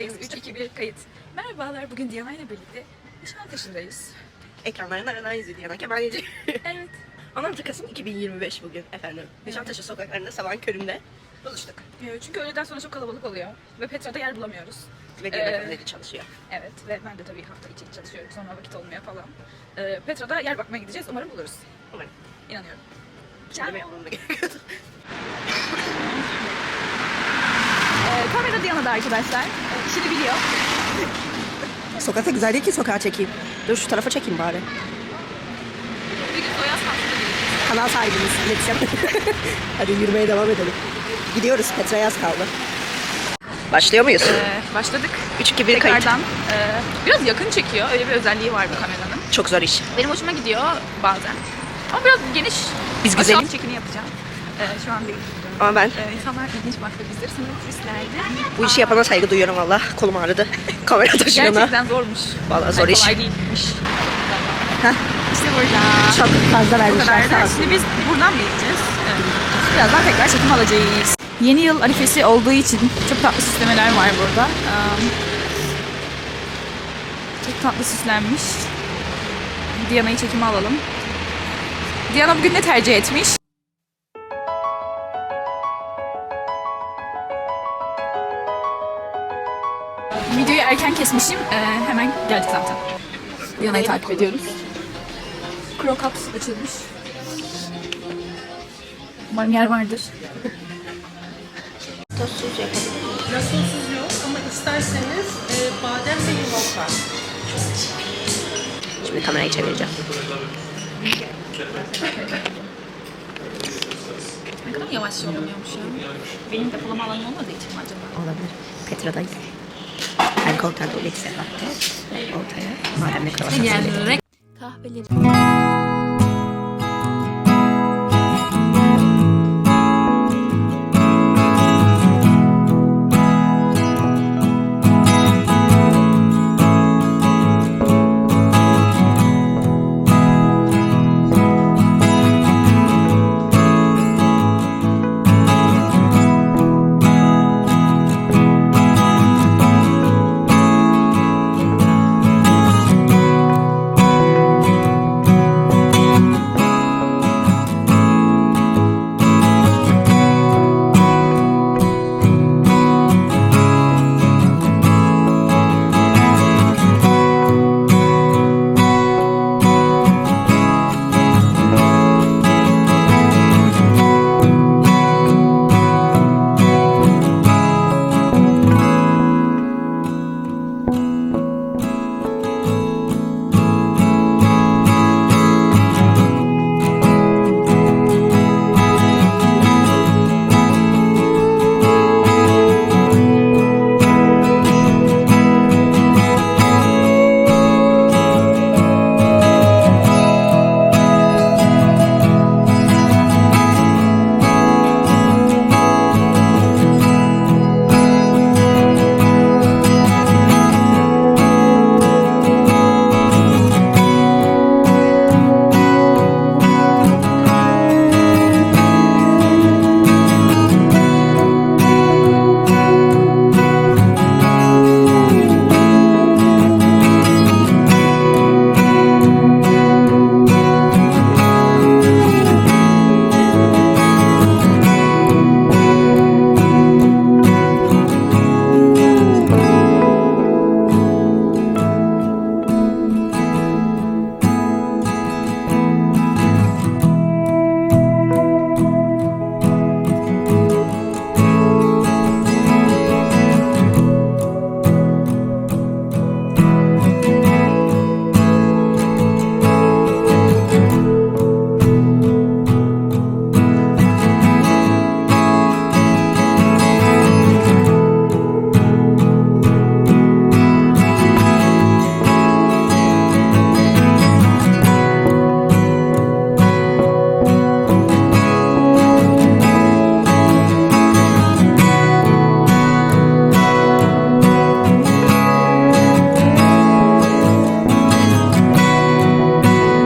3, 2, 1 kayıt. Merhabalar, bugün Diana ile birlikte Nişantaşı'ndayız. Ekranlarından aranan izlediği yana kemalci. Evet. 16 Kasım 2025 bugün efendim. Nişantaşı sokaklarında sabahın köründe buluştuk. Ee, Çünkü öğleden sonra çok kalabalık oluyor ve Petra'da yer bulamıyoruz. Ve Ee, diğer efendileri çalışıyor. Evet ve ben de tabii hafta içi çalışıyorum, sonra vakit olmuyor falan. Ee, Petra'da yer bakmaya gideceğiz, umarım buluruz. Umarım. İnanıyorum. Şimdi yapmam da gerekiyordu. Ee, kamera Diana'da arkadaşlar. İşini biliyor. Sokakta güzel değil ki sokağa çekeyim. Dur şu tarafa çekeyim bari. Bir gün gideceğiz. Kanal sahibimiz iletişim. Hadi yürümeye devam edelim. Gidiyoruz Petra yaz kaldı. Başlıyor muyuz? Ee, başladık. 3 2 1 kayıt. Tekrardan. ee, biraz yakın çekiyor, öyle bir özelliği var bu kameranın. Çok zor iş. Benim hoşuma gidiyor bazen. Ama biraz geniş. Biz güzelim. çekini yapacağım. Ee, şu an değil. Ama ben Ee, insanlar ilginç baktı bizleri. Sanırım turistlerdi. bu işi yapana saygı duyuyorum valla. Kolum ağrıdı. Kamera taşıyana. Gerçekten zormuş. Vallahi zor iş. Kolay değilmiş. Heh. İşte burada. Çok fazla Bu vermişler. kadar da. Şimdi biz buradan mı gideceğiz? Evet. Birazdan tekrar çekim alacağız. Yeni yıl arifesi olduğu için çok tatlı süslemeler var burada. Um, çok tatlı süslenmiş. Diana'yı çekime alalım. Diana bugün ne tercih etmiş? Videoyu erken kesmişim. Ee, hemen geldik zaten. Diana'yı takip ediyoruz. Krokat açılmış. Umarım yer vardır. Tozsuz yapalım. Rasonsuz yok ama isterseniz e, badem ve yumurta. Şimdi kamerayı çevireceğim. Ne kadar yavaş yoruluyormuş ya. Benim depolama alanım olmadığı için mi acaba? Olabilir. Petra'dayız. Ben koltuğa doğru ortaya kravat hazırlayayım. Kahveleri.